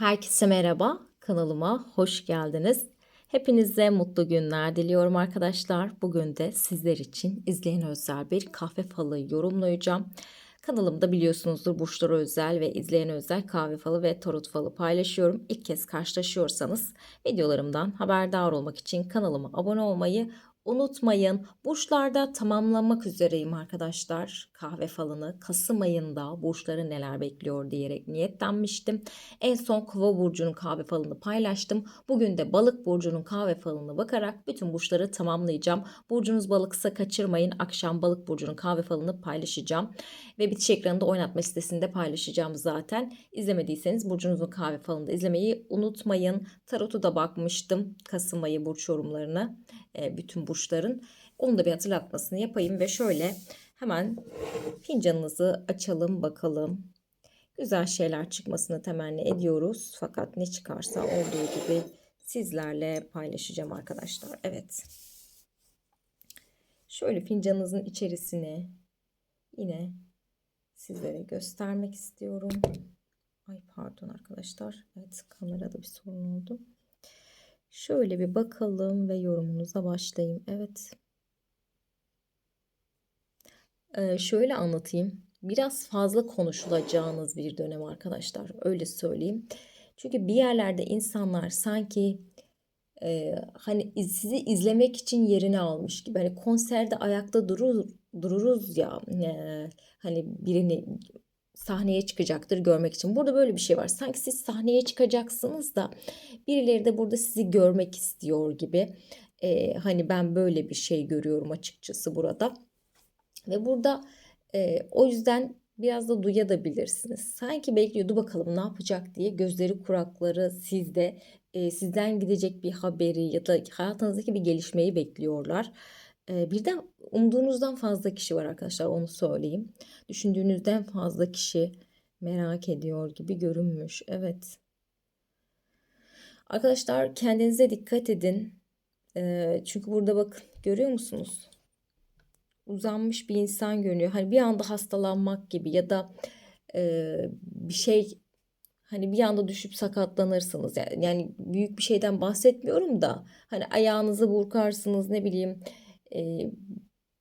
Herkese merhaba, kanalıma hoş geldiniz. Hepinize mutlu günler diliyorum arkadaşlar. Bugün de sizler için izleyen özel bir kahve falı yorumlayacağım. Kanalımda biliyorsunuzdur burçlara özel ve izleyen özel kahve falı ve tarot falı paylaşıyorum. İlk kez karşılaşıyorsanız videolarımdan haberdar olmak için kanalıma abone olmayı unutmayın. Burçlarda tamamlamak üzereyim arkadaşlar. Kahve falını Kasım ayında burçları neler bekliyor diyerek niyetlenmiştim. En son Kova burcunun kahve falını paylaştım. Bugün de Balık burcunun kahve falını bakarak bütün burçları tamamlayacağım. Burcunuz balıksa kaçırmayın. Akşam Balık burcunun kahve falını paylaşacağım ve bitiş ekranında oynatma sitesinde paylaşacağım zaten. İzlemediyseniz burcunuzun kahve falını da izlemeyi unutmayın. Tarotu da bakmıştım. Kasım ayı burç yorumlarını. E, bütün burçların. Onu da bir hatırlatmasını yapayım ve şöyle hemen fincanınızı açalım bakalım. Güzel şeyler çıkmasını temenni ediyoruz. Fakat ne çıkarsa olduğu gibi sizlerle paylaşacağım arkadaşlar. Evet. Şöyle fincanınızın içerisine yine sizlere göstermek istiyorum. Ay pardon arkadaşlar. Evet kamerada bir sorun oldu. Şöyle bir bakalım ve yorumunuza başlayayım. Evet. Ee, şöyle anlatayım. Biraz fazla konuşulacağınız bir dönem arkadaşlar. Öyle söyleyeyim. Çünkü bir yerlerde insanlar sanki e, hani sizi izlemek için yerini almış gibi. Hani konserde ayakta durur, dururuz ya. E, hani birini sahneye çıkacaktır görmek için. Burada böyle bir şey var. Sanki siz sahneye çıkacaksınız da birileri de burada sizi görmek istiyor gibi. Ee, hani ben böyle bir şey görüyorum açıkçası burada. Ve burada e, o yüzden biraz da duyabilirsiniz. Sanki bekliyordu bakalım ne yapacak diye gözleri kurakları sizde e, sizden gidecek bir haberi ya da hayatınızdaki bir gelişmeyi bekliyorlar. Birden umduğunuzdan fazla kişi var arkadaşlar onu söyleyeyim. Düşündüğünüzden fazla kişi merak ediyor gibi görünmüş. Evet. Arkadaşlar kendinize dikkat edin. Çünkü burada bakın görüyor musunuz? Uzanmış bir insan görünüyor. Hani bir anda hastalanmak gibi ya da bir şey hani bir anda düşüp sakatlanırsınız. Yani büyük bir şeyden bahsetmiyorum da hani ayağınızı burkarsınız ne bileyim e,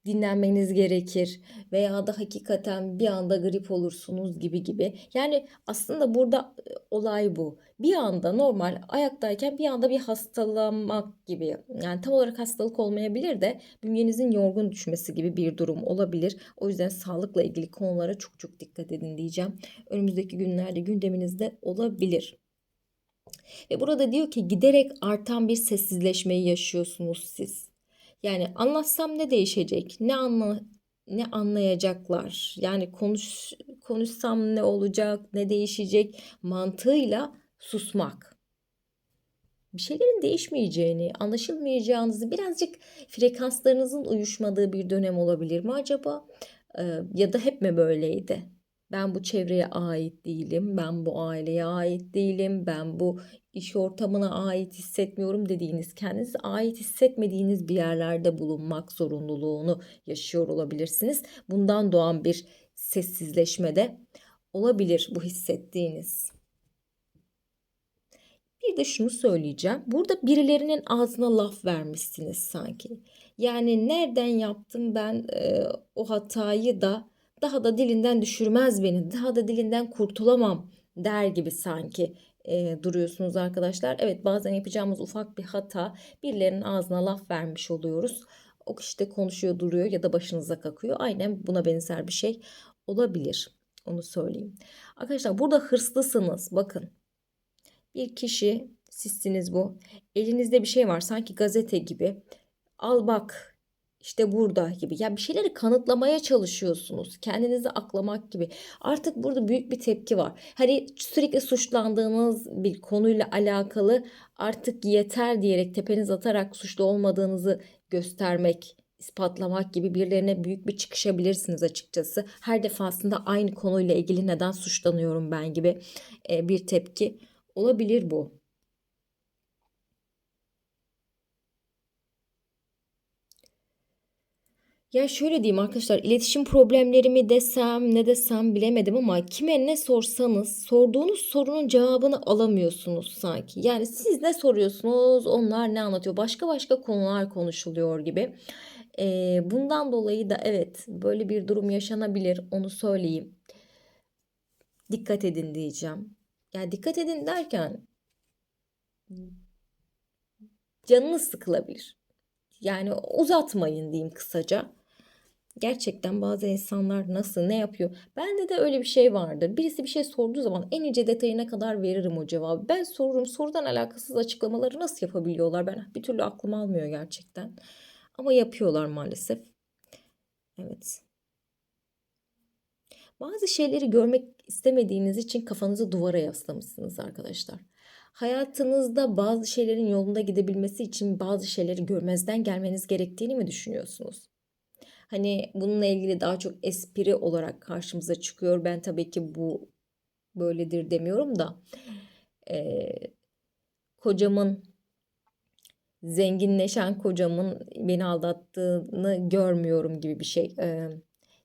dinlenmeniz gerekir veya da hakikaten bir anda grip olursunuz gibi gibi. Yani aslında burada olay bu. Bir anda normal ayaktayken bir anda bir hastalanmak gibi. Yani tam olarak hastalık olmayabilir de bünyenizin yorgun düşmesi gibi bir durum olabilir. O yüzden sağlıkla ilgili konulara çok çok dikkat edin diyeceğim. Önümüzdeki günlerde gündeminizde olabilir. Ve burada diyor ki giderek artan bir sessizleşmeyi yaşıyorsunuz siz. Yani anlatsam ne değişecek? Ne anla ne anlayacaklar? Yani konuş konuşsam ne olacak? Ne değişecek? Mantığıyla susmak. Bir şeylerin değişmeyeceğini, anlaşılmayacağınızı, birazcık frekanslarınızın uyuşmadığı bir dönem olabilir mi acaba? Ee, ya da hep mi böyleydi? Ben bu çevreye ait değilim, ben bu aileye ait değilim, ben bu iş ortamına ait hissetmiyorum dediğiniz, kendinize ait hissetmediğiniz bir yerlerde bulunmak zorunluluğunu yaşıyor olabilirsiniz. Bundan doğan bir sessizleşme de olabilir bu hissettiğiniz. Bir de şunu söyleyeceğim. Burada birilerinin ağzına laf vermişsiniz sanki. Yani nereden yaptım ben e, o hatayı da daha da dilinden düşürmez beni, daha da dilinden kurtulamam der gibi sanki e, duruyorsunuz arkadaşlar. Evet bazen yapacağımız ufak bir hata birilerinin ağzına laf vermiş oluyoruz. O kişi de konuşuyor duruyor ya da başınıza kakıyor. Aynen buna benzer bir şey olabilir. Onu söyleyeyim. Arkadaşlar burada hırslısınız. Bakın. Bir kişi sizsiniz bu. Elinizde bir şey var sanki gazete gibi. Al bak işte burada gibi. Ya bir şeyleri kanıtlamaya çalışıyorsunuz. Kendinizi aklamak gibi. Artık burada büyük bir tepki var. Hani sürekli suçlandığınız bir konuyla alakalı artık yeter diyerek tepeniz atarak suçlu olmadığınızı göstermek, ispatlamak gibi birilerine büyük bir çıkışabilirsiniz açıkçası. Her defasında aynı konuyla ilgili neden suçlanıyorum ben gibi bir tepki olabilir bu. Ya şöyle diyeyim arkadaşlar, iletişim problemleri mi desem, ne desem bilemedim ama kime ne sorsanız sorduğunuz sorunun cevabını alamıyorsunuz sanki. Yani siz ne soruyorsunuz, onlar ne anlatıyor? Başka başka konular konuşuluyor gibi. Ee, bundan dolayı da evet böyle bir durum yaşanabilir, onu söyleyeyim. Dikkat edin diyeceğim. Yani dikkat edin derken canınız sıkılabilir. Yani uzatmayın diyeyim kısaca. Gerçekten bazı insanlar nasıl ne yapıyor? Bende de öyle bir şey vardır. Birisi bir şey sorduğu zaman en ince detayına kadar veririm o cevabı. Ben sorurum sorudan alakasız açıklamaları nasıl yapabiliyorlar? Ben bir türlü aklım almıyor gerçekten. Ama yapıyorlar maalesef. Evet. Bazı şeyleri görmek istemediğiniz için kafanızı duvara yaslamışsınız arkadaşlar. Hayatınızda bazı şeylerin yolunda gidebilmesi için bazı şeyleri görmezden gelmeniz gerektiğini mi düşünüyorsunuz? Hani bununla ilgili daha çok espri olarak karşımıza çıkıyor. Ben tabii ki bu böyledir demiyorum da e, kocamın zenginleşen kocamın beni aldattığını görmüyorum gibi bir şey. E,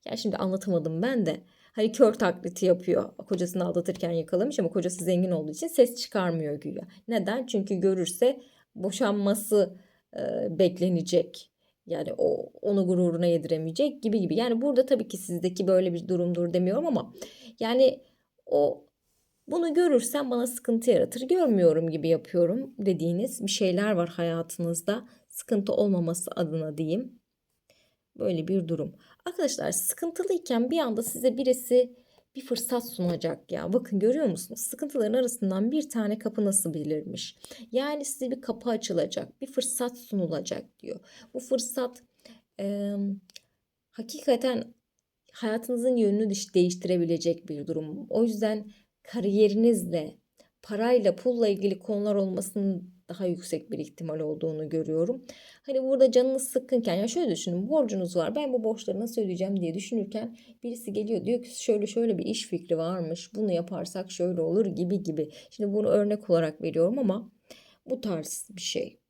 ya şimdi anlatamadım ben de. Hani kör taklidi yapıyor. Kocasını aldatırken yakalamış ama kocası zengin olduğu için ses çıkarmıyor güya. Neden? Çünkü görürse boşanması e, beklenecek. Yani o onu gururuna yediremeyecek gibi gibi. Yani burada tabii ki sizdeki böyle bir durumdur demiyorum ama yani o bunu görürsem bana sıkıntı yaratır. Görmüyorum gibi yapıyorum dediğiniz bir şeyler var hayatınızda. Sıkıntı olmaması adına diyeyim. Böyle bir durum. Arkadaşlar sıkıntılıyken bir anda size birisi bir fırsat sunacak ya. Bakın görüyor musunuz? Sıkıntıların arasından bir tane kapı nasıl belirmiş? Yani size bir kapı açılacak, bir fırsat sunulacak diyor. Bu fırsat e, hakikaten hayatınızın yönünü değiştirebilecek bir durum. O yüzden kariyerinizle, parayla, pulla ilgili konular olmasının daha yüksek bir ihtimal olduğunu görüyorum. Hani burada canınız sıkkınken ya şöyle düşünün borcunuz var ben bu borçları nasıl ödeyeceğim diye düşünürken birisi geliyor diyor ki şöyle şöyle bir iş fikri varmış bunu yaparsak şöyle olur gibi gibi. Şimdi bunu örnek olarak veriyorum ama bu tarz bir şey.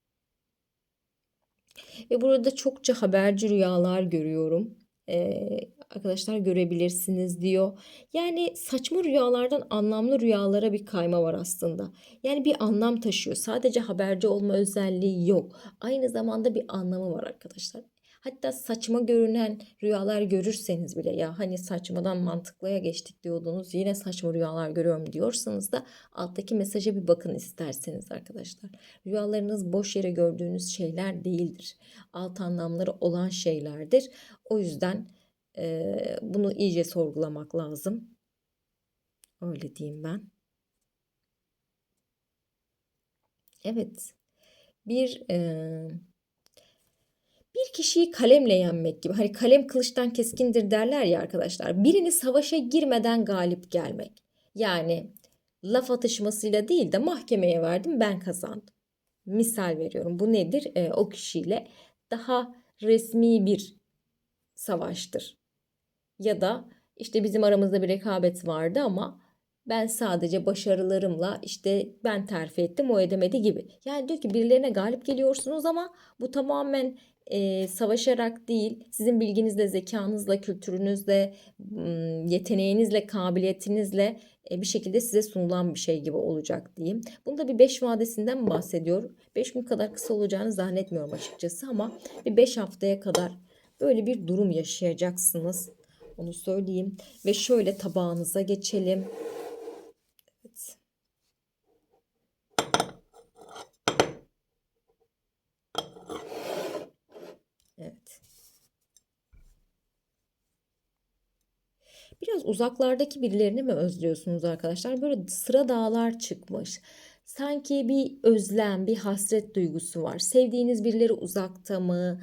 Ve burada çokça haberci rüyalar görüyorum. Ee, arkadaşlar görebilirsiniz diyor. Yani saçma rüyalardan anlamlı rüyalara bir kayma var aslında. Yani bir anlam taşıyor. Sadece haberci olma özelliği yok. Aynı zamanda bir anlamı var arkadaşlar. Hatta saçma görünen rüyalar görürseniz bile ya hani saçmadan mantıklıya geçtik diyordunuz yine saçma rüyalar görüyorum diyorsanız da alttaki mesaja bir bakın isterseniz arkadaşlar. Rüyalarınız boş yere gördüğünüz şeyler değildir. Alt anlamları olan şeylerdir. O yüzden e, bunu iyice sorgulamak lazım. Öyle diyeyim ben. Evet. Bir e, bir kişiyi kalemle yenmek gibi. Hani kalem kılıçtan keskindir derler ya arkadaşlar. Birini savaşa girmeden galip gelmek. Yani laf atışmasıyla değil de mahkemeye verdim ben kazandım. Misal veriyorum. Bu nedir? E, o kişiyle daha resmi bir savaştır. Ya da işte bizim aramızda bir rekabet vardı ama ben sadece başarılarımla işte ben terfi ettim o edemedi gibi. Yani diyor ki birilerine galip geliyorsunuz ama bu tamamen e, savaşarak değil sizin bilginizle, zekanızla, kültürünüzle, yeteneğinizle, kabiliyetinizle e, bir şekilde size sunulan bir şey gibi olacak diyeyim. Bunda bir 5 vadesinden bahsediyor. 5 gün kadar kısa olacağını zannetmiyorum açıkçası ama bir 5 haftaya kadar böyle bir durum yaşayacaksınız. Onu söyleyeyim. Ve şöyle tabağınıza geçelim. Evet. Evet. Biraz uzaklardaki birilerini mi özlüyorsunuz arkadaşlar? Böyle sıra dağlar çıkmış. Sanki bir özlem, bir hasret duygusu var. Sevdiğiniz birileri uzakta mı?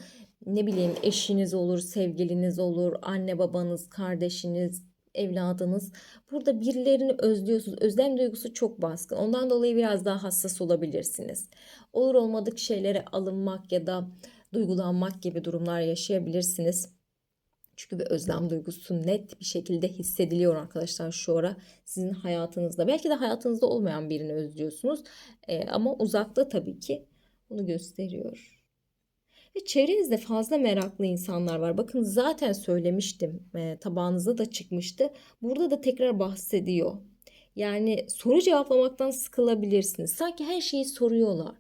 ne bileyim eşiniz olur, sevgiliniz olur, anne babanız, kardeşiniz, evladınız. Burada birilerini özlüyorsunuz. Özlem duygusu çok baskın. Ondan dolayı biraz daha hassas olabilirsiniz. Olur olmadık şeylere alınmak ya da duygulanmak gibi durumlar yaşayabilirsiniz. Çünkü bir özlem duygusu net bir şekilde hissediliyor arkadaşlar şu ara sizin hayatınızda. Belki de hayatınızda olmayan birini özlüyorsunuz. Ee, ama uzakta tabii ki bunu gösteriyor. Ve çevrenizde fazla meraklı insanlar var. Bakın zaten söylemiştim. E, tabağınıza da çıkmıştı. Burada da tekrar bahsediyor. Yani soru cevaplamaktan sıkılabilirsiniz. Sanki her şeyi soruyorlar.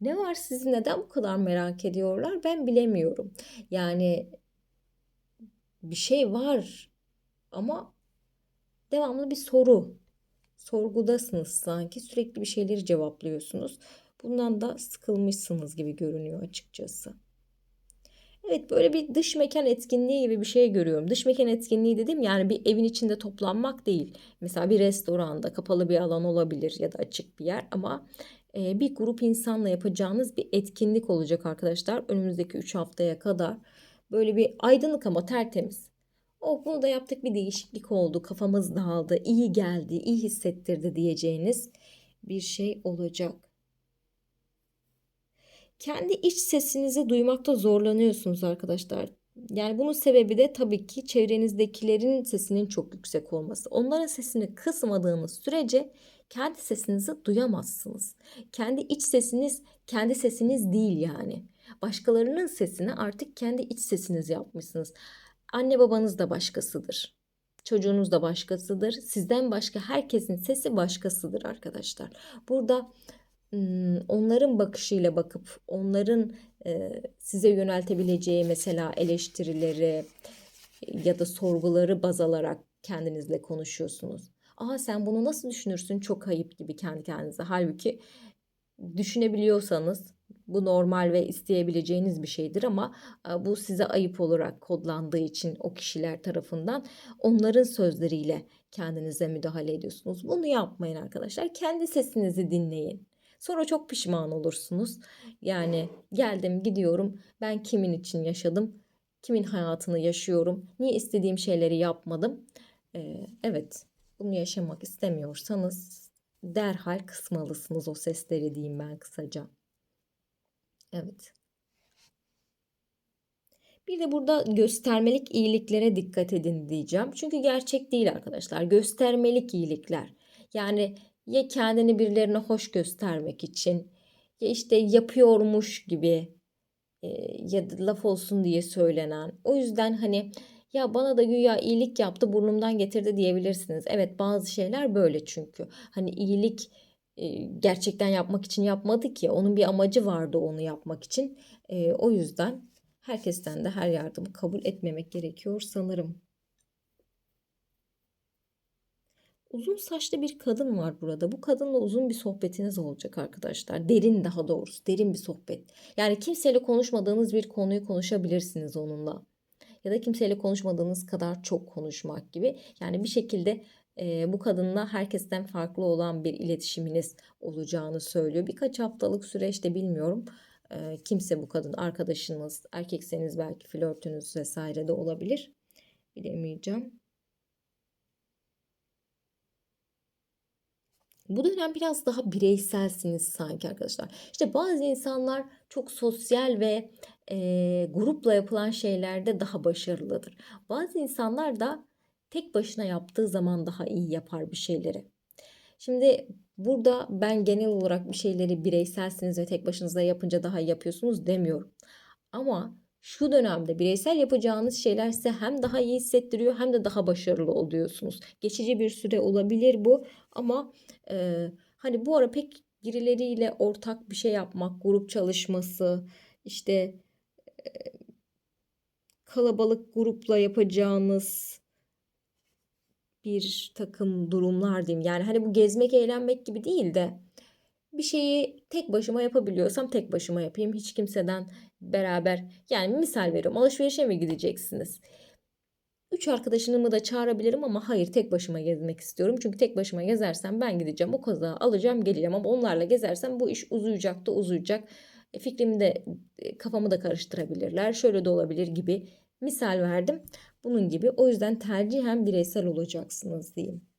Ne var sizi neden bu kadar merak ediyorlar? Ben bilemiyorum. Yani bir şey var ama devamlı bir soru. Sorgudasınız sanki. Sürekli bir şeyleri cevaplıyorsunuz. Bundan da sıkılmışsınız gibi görünüyor açıkçası. Evet böyle bir dış mekan etkinliği gibi bir şey görüyorum. Dış mekan etkinliği dedim yani bir evin içinde toplanmak değil. Mesela bir restoranda kapalı bir alan olabilir ya da açık bir yer ama e, bir grup insanla yapacağınız bir etkinlik olacak arkadaşlar. Önümüzdeki 3 haftaya kadar böyle bir aydınlık ama tertemiz. O bunu da yaptık bir değişiklik oldu. Kafamız dağıldı, iyi geldi, iyi hissettirdi diyeceğiniz bir şey olacak. Kendi iç sesinizi duymakta zorlanıyorsunuz arkadaşlar. Yani bunun sebebi de tabii ki çevrenizdekilerin sesinin çok yüksek olması. Onların sesini kısmadığınız sürece kendi sesinizi duyamazsınız. Kendi iç sesiniz kendi sesiniz değil yani. Başkalarının sesini artık kendi iç sesiniz yapmışsınız. Anne babanız da başkasıdır. Çocuğunuz da başkasıdır. Sizden başka herkesin sesi başkasıdır arkadaşlar. Burada onların bakışıyla bakıp onların size yöneltebileceği mesela eleştirileri ya da sorguları baz alarak kendinizle konuşuyorsunuz. Aa sen bunu nasıl düşünürsün çok ayıp gibi kendi kendinize. Halbuki düşünebiliyorsanız bu normal ve isteyebileceğiniz bir şeydir ama bu size ayıp olarak kodlandığı için o kişiler tarafından onların sözleriyle kendinize müdahale ediyorsunuz. Bunu yapmayın arkadaşlar. Kendi sesinizi dinleyin. Sonra çok pişman olursunuz. Yani geldim gidiyorum. Ben kimin için yaşadım? Kimin hayatını yaşıyorum? Niye istediğim şeyleri yapmadım? Ee, evet bunu yaşamak istemiyorsanız derhal kısmalısınız o sesleri diyeyim ben kısaca. Evet. Bir de burada göstermelik iyiliklere dikkat edin diyeceğim. Çünkü gerçek değil arkadaşlar. Göstermelik iyilikler. Yani ya kendini birilerine hoş göstermek için ya işte yapıyormuş gibi e, ya da laf olsun diye söylenen. O yüzden hani ya bana da güya iyilik yaptı burnumdan getirdi diyebilirsiniz. Evet bazı şeyler böyle çünkü. Hani iyilik gerçekten yapmak için yapmadı ki. Onun bir amacı vardı onu yapmak için. O yüzden herkesten de her yardımı kabul etmemek gerekiyor sanırım. Uzun saçlı bir kadın var burada. Bu kadınla uzun bir sohbetiniz olacak arkadaşlar. Derin daha doğrusu derin bir sohbet. Yani kimseyle konuşmadığınız bir konuyu konuşabilirsiniz onunla. Ya da kimseyle konuşmadığınız kadar çok konuşmak gibi. Yani bir şekilde bu kadınla herkesten farklı olan bir iletişiminiz olacağını söylüyor. Birkaç haftalık süreçte bilmiyorum. Kimse bu kadın arkadaşınız, erkekseniz belki flörtünüz vesaire de olabilir. Bilemeyeceğim. Bu dönem biraz daha bireyselsiniz sanki arkadaşlar. İşte bazı insanlar çok sosyal ve e, grupla yapılan şeylerde daha başarılıdır. Bazı insanlar da tek başına yaptığı zaman daha iyi yapar bir şeyleri. Şimdi burada ben genel olarak bir şeyleri bireyselsiniz ve tek başınıza yapınca daha iyi yapıyorsunuz demiyorum. Ama şu dönemde bireysel yapacağınız şeyler size hem daha iyi hissettiriyor hem de daha başarılı oluyorsunuz. Geçici bir süre olabilir bu ama e, hani bu ara pek birileriyle ortak bir şey yapmak, grup çalışması, işte e, kalabalık grupla yapacağınız bir takım durumlar diyeyim. Yani hani bu gezmek, eğlenmek gibi değil de bir şeyi tek başıma yapabiliyorsam tek başıma yapayım. Hiç kimseden beraber yani misal veriyorum alışverişe mi gideceksiniz? Üç arkadaşımı da çağırabilirim ama hayır tek başıma gezmek istiyorum. Çünkü tek başıma gezersem ben gideceğim o kazağı alacağım geleceğim ama onlarla gezersem bu iş uzayacak da uzayacak. E, fikrimi de e, kafamı da karıştırabilirler. Şöyle de olabilir gibi misal verdim. Bunun gibi o yüzden tercihen bireysel olacaksınız diyeyim.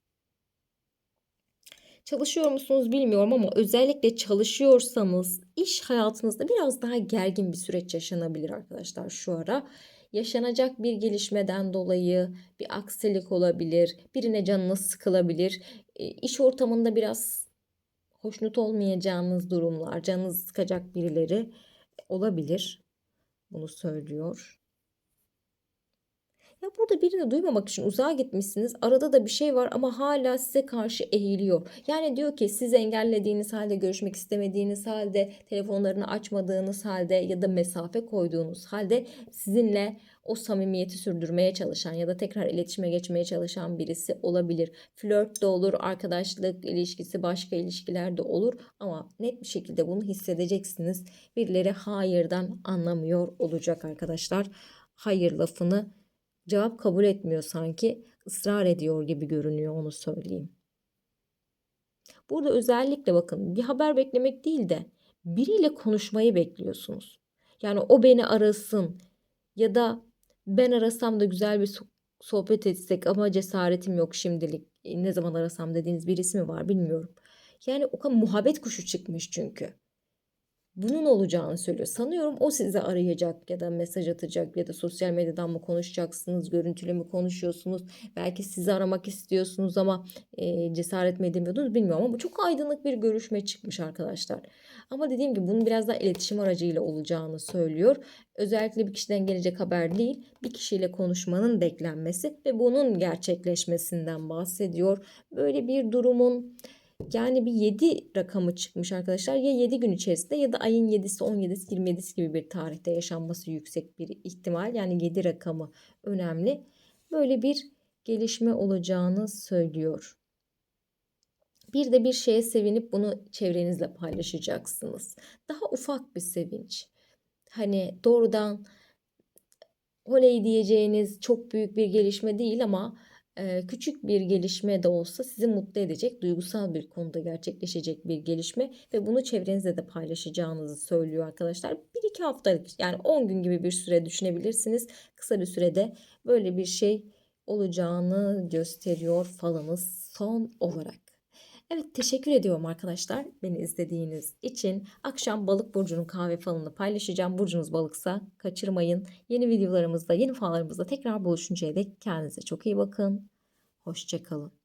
Çalışıyor musunuz bilmiyorum ama özellikle çalışıyorsanız iş hayatınızda biraz daha gergin bir süreç yaşanabilir arkadaşlar şu ara. Yaşanacak bir gelişmeden dolayı bir aksilik olabilir, birine canınız sıkılabilir. E, iş ortamında biraz hoşnut olmayacağınız durumlar, canınız sıkacak birileri olabilir. bunu söylüyor. Ya burada birini duymamak için uzağa gitmişsiniz. Arada da bir şey var ama hala size karşı eğiliyor. Yani diyor ki siz engellediğiniz halde, görüşmek istemediğiniz halde, telefonlarını açmadığınız halde ya da mesafe koyduğunuz halde sizinle o samimiyeti sürdürmeye çalışan ya da tekrar iletişime geçmeye çalışan birisi olabilir. Flört de olur, arkadaşlık ilişkisi, başka ilişkiler de olur ama net bir şekilde bunu hissedeceksiniz. Birileri hayırdan anlamıyor olacak arkadaşlar. Hayır lafını cevap kabul etmiyor sanki ısrar ediyor gibi görünüyor onu söyleyeyim. Burada özellikle bakın bir haber beklemek değil de biriyle konuşmayı bekliyorsunuz. Yani o beni arasın ya da ben arasam da güzel bir sohbet etsek ama cesaretim yok şimdilik. E, ne zaman arasam dediğiniz birisi mi var bilmiyorum. Yani o kadar muhabbet kuşu çıkmış çünkü bunun olacağını söylüyor. Sanıyorum o sizi arayacak ya da mesaj atacak ya da sosyal medyadan mı konuşacaksınız, görüntülü mü konuşuyorsunuz? Belki sizi aramak istiyorsunuz ama e, cesaret mi edemiyordunuz bilmiyorum ama bu çok aydınlık bir görüşme çıkmış arkadaşlar. Ama dediğim gibi bunun biraz daha iletişim aracıyla olacağını söylüyor. Özellikle bir kişiden gelecek haber değil, bir kişiyle konuşmanın beklenmesi ve bunun gerçekleşmesinden bahsediyor. Böyle bir durumun yani bir 7 rakamı çıkmış arkadaşlar. Ya 7 gün içerisinde ya da ayın 7'si, 17'si, 27'si gibi bir tarihte yaşanması yüksek bir ihtimal. Yani 7 rakamı önemli. Böyle bir gelişme olacağını söylüyor. Bir de bir şeye sevinip bunu çevrenizle paylaşacaksınız. Daha ufak bir sevinç. Hani doğrudan oley diyeceğiniz çok büyük bir gelişme değil ama küçük bir gelişme de olsa sizi mutlu edecek, duygusal bir konuda gerçekleşecek bir gelişme ve bunu çevrenizde de paylaşacağınızı söylüyor arkadaşlar. 1-2 haftalık yani 10 gün gibi bir süre düşünebilirsiniz. Kısa bir sürede böyle bir şey olacağını gösteriyor falınız son olarak. Evet teşekkür ediyorum arkadaşlar beni izlediğiniz için. Akşam balık burcunun kahve falını paylaşacağım. Burcunuz balıksa kaçırmayın. Yeni videolarımızda, yeni fallarımızda tekrar buluşuncaya dek kendinize çok iyi bakın. Hoşçakalın.